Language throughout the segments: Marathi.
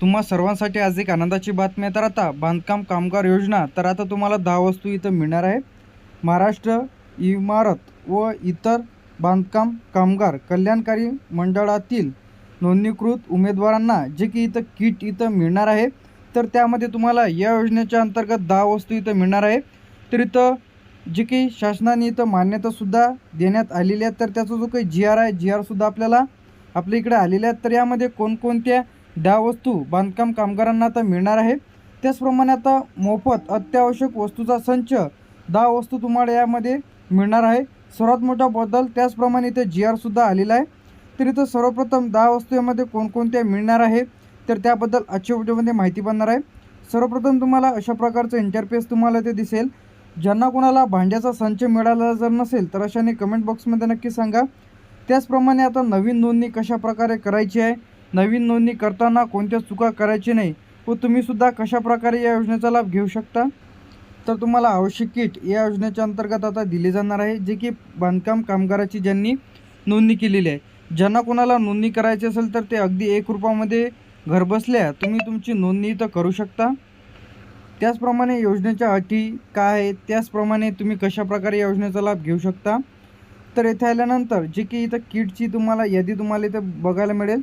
तुम्हा सर्वांसाठी आज एक आनंदाची बातमी आहे. तर आता बांधकाम कामगार योजना तर आता तुम्हाला दहा वस्तू इथं मिळणार आहे महाराष्ट्र इमारत व इतर बांधकाम कामगार कल्याणकारी मंडळातील नोंदणीकृत उमेदवारांना जे की इथं किट इथं मिळणार आहे. तर त्यामध्ये तुम्हाला या योजनेच्या अंतर्गत दहा वस्तू इथं मिळणार आहे. तर इथं जे काही शासनाने इथं मान्यतासुद्धा देण्यात आलेली आहे. तर त्याचा जो काही जी आर आहे जी आरसुद्धा आपल्याला आपल्या इकडे आलेल्या आहेत. तर यामध्ये कोणकोणत्या दहा वस्तू बांधकाम कामगारांना आता मिळणार आहे त्याचप्रमाणे आता मोफत अत्यावश्यक वस्तूचा संच दहा वस्तू तुम्हाला यामध्ये मिळणार आहे. सर्वात मोठा बदल त्याचप्रमाणे इथे जी आरसुद्धा आलेला आहे. तर इथं सर्वप्रथम दहा वस्तू यामध्ये कोणकोणत्या मिळणार आहे तर त्याबद्दल आजच्या व्हिडिओमध्ये माहिती बनणार आहे. सर्वप्रथम तुम्हाला अशा प्रकारचं इंटरफेस तुम्हाला ते दिसेल. ज्यांना कोणाला भांड्याचा संच मिळाला जर नसेल तर अशाने कमेंट बॉक्समध्ये नक्की सांगा. त्याचप्रमाणे आता नवीन नोंदणी कशा प्रकारे करायची आहे नवीन नोंदणी करताना कोणत्या चुका करायची नाही व तुम्हीसुद्धा कशाप्रकारे या योजनेचा लाभ घेऊ शकता? तर तुम्हाला आवश्यक किट या योजनेच्या अंतर्गत आता दिले जाणार आहे जे की बांधकाम कामगाराची ज्यांनी नोंदणी केलेली आहे. ज्यांना कोणाला नोंदणी करायची असेल तर ते अगदी एक रुपयामध्ये घरबसल्या तुम्ही तुमची नोंदणी इथं करू शकता. त्याचप्रमाणे योजनेच्या अटी काय आहेत त्याचप्रमाणे तुम्ही कशाप्रकारे या योजनेचा लाभ घेऊ शकता. तर येथे आल्यानंतर जे की इथं किटची तुम्हाला यादी तुम्हाला इथं बघायला मिळेल.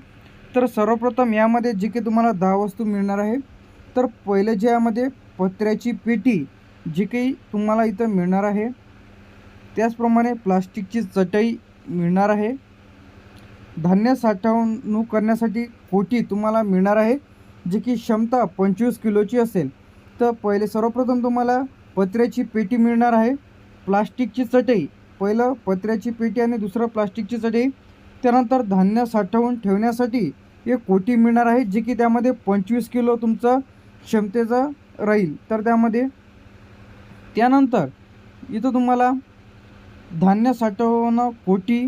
तर सर्वप्रथम यामध्ये जे काही तुम्हाला दहा वस्तू मिळणार आहे. तर पहिले जे यामध्ये पत्र्याची पेटी जी काही तुम्हाला इथं मिळणार आहे. त्याचप्रमाणे प्लास्टिकची चटई मिळणार आहे. धान्य साठवणूक करण्यासाठी कोटी तुम्हाला मिळणार आहे. जी की क्षमता पंचवीस किलोची असेल. तर पहिले सर्वप्रथम तुम्हाला पत्र्याची पेटी मिळणार आहे. प्लास्टिकची चटई पहिलं पत्र्याची पेटी आणि दुसरं प्लास्टिकची चटई. त्यानंतर धान्य साठवून ठेवण्यासाठी एक कोटी मिळणार आहे जे की त्यामध्ये पंचवीस किलो तुमचं क्षमतेचं राहील. तर त्यामध्ये त्यानंतर इथं तुम्हाला धान्य साठवणं कोटी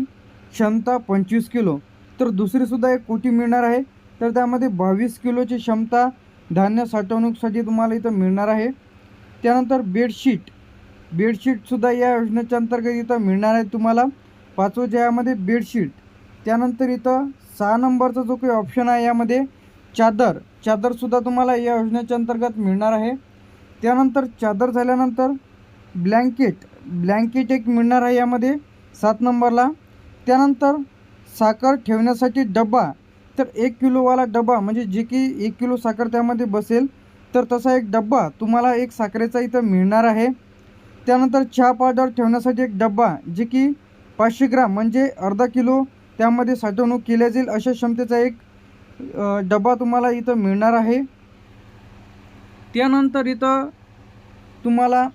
क्षमता पंचवीस किलो. तर दुसरीसुद्धा एक कोटी मिळणार आहे. तर त्यामध्ये बावीस किलोची क्षमता धान्य साठवणूकसाठी तुम्हाला इथं मिळणार आहे. त्यानंतर बेडशीट बेडशीटसुद्धा या योजनेच्या अंतर्गत इथं मिळणार आहे तुम्हाला. पाचवं ज्यामध्ये बेडशीट. त्यानंतर इथं सहा नंबरचा जो काही ऑप्शन आहे यामध्ये चादर. चादरसुद्धा तुम्हाला या योजनेच्या अंतर्गत मिळणार आहे. त्यानंतर चादर झाल्यानंतर ब्लँकेट ब्लँकेट एक मिळणार आहे यामध्ये सात नंबरला. त्यानंतर साखर ठेवण्यासाठी डबा. तर एक किलोवाला डबा म्हणजे जे की एक किलो साखर त्यामध्ये बसेल तर तसा एक डब्बा तुम्हाला एक साखरेचा इथं मिळणार आहे. त्यानंतर चहा पावडर ठेवण्यासाठी एक डब्बा जे की पाचशे ग्राम म्हणजे अर्धा किलो त्यामध्ये साठवणूक केल्या जाईल अशा क्षमतेचा एक डबा तुम्हाला इथं मिळणार आहे. त्यानंतर इथं तुम्हाला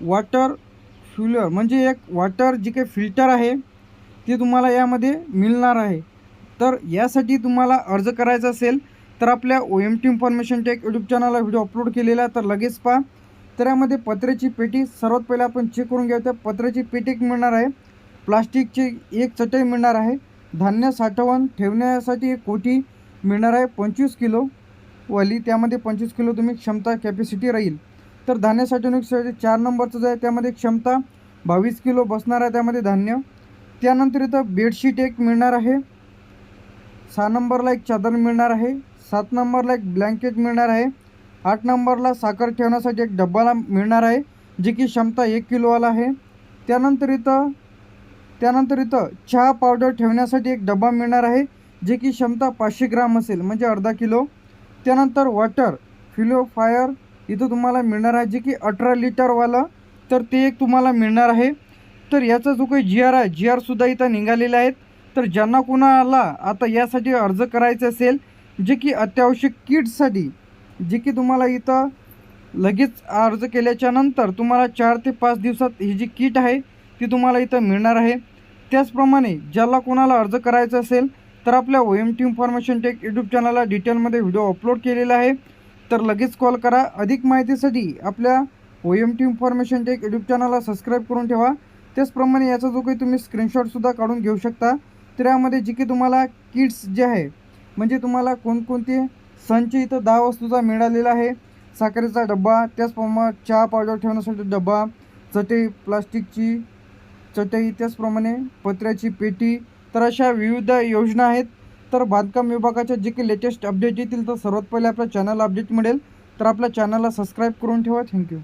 वॉटर फ्युलर म्हणजे एक वॉटर जी काही फिल्टर आहे ते तुम्हाला यामध्ये मिळणार आहे. तर यासाठी तुम्हाला अर्ज करायचा असेल तर आपल्या O M T information tech YouTube चॅनलला व्हिडिओ अपलोड केलेला तर लगेच पहा. तर यामध्ये पत्र्याची पेटी सर्वात पहिले आपण चेक करून घेऊ त्या पत्र्याची पेटी मिळणार आहे. प्लास्टिकची एक चटई मिळणार आहे. धान्य साठवण ठेवण्यासाठी एक कोटी मिळणार आहे पंचवीस किलो. वाली त्यामध्ये पंचवीस किलो तुम्ही क्षमता कॅपॅसिटी राहील. तर धान्य साठवणुकीसाठी चार नंबरचं जे आहे त्यामध्ये क्षमता बावीस किलो बसणार आहे त्यामध्ये धान्य. त्यानंतर इथं बेडशीट एक मिळणार आहे. सहा नंबरला एक चादर मिळणार आहे. सात नंबरला एक ब्लँकेट मिळणार आहे. आठ नंबरला साखर ठेवण्यासाठी एक डब्बाला मिळणार आहे जे की क्षमता एक किलोवाला आहे. त्यानंतर इथं त्यानंतर इथं चहा पावडर ठेवण्यासाठी एक डबा मिळणार आहे जे की क्षमता पाचशे ग्राम असेल म्हणजे अर्धा किलो. त्यानंतर वॉटर फिलोफायर इथं तुम्हाला मिळणार आहे जे की अठरा लिटरवालं. तर ते एक तुम्हाला मिळणार आहे. तर याचा जो काही जी आर आहे जी आरसुद्धा इथं निघालेले आहेत. तर ज्यांना कोणाला आता यासाठी अर्ज करायचा असेल जे की अत्यावश्यक किट्ससाठी जे की तुम्हाला इथं लगेच अर्ज केल्याच्यानंतर तुम्हाला चार ते पाच दिवसात ही जी किट आहे ती तुम्हाला इथं मिळणार आहे. त्याचप्रमाणे ज्याला कोणाला अर्ज करायचा असेल तर आपल्या O M T information tech YouTube चॅनलला डिटेलमध्ये व्हिडिओ अपलोड केलेला आहे. तर लगेच कॉल करा. अधिक माहितीसाठी आपल्या O M T information tech YouTube चॅनलला सबस्क्राईब करून ठेवा. त्याचप्रमाणे याचा जो काही तुम्ही स्क्रीनशॉटसुद्धा काढून घेऊ शकता. तर यामध्ये जे की तुम्हाला किट्स जे आहे म्हणजे तुम्हाला कोणकोणते संच इथं दहा वस्तूचा मिळालेला आहे. साखरेचा डब्बा त्याचप्रमाणे चहा पावडर ठेवण्यासाठी डब्बा चटई प्लास्टिकची चटई त्याचप्रमाणे पत्र्याची पेटी तर अशा विविध योजना आहेत. तर बांधकाम विभागाच्या जे काही लेटेस्ट अपडेट येतील तर सर्वात पहिले आपल्या चॅनल अपडेट मिळेल. तर आपल्या चॅनलला सबस्क्राईब करून ठेवा. थँक्यू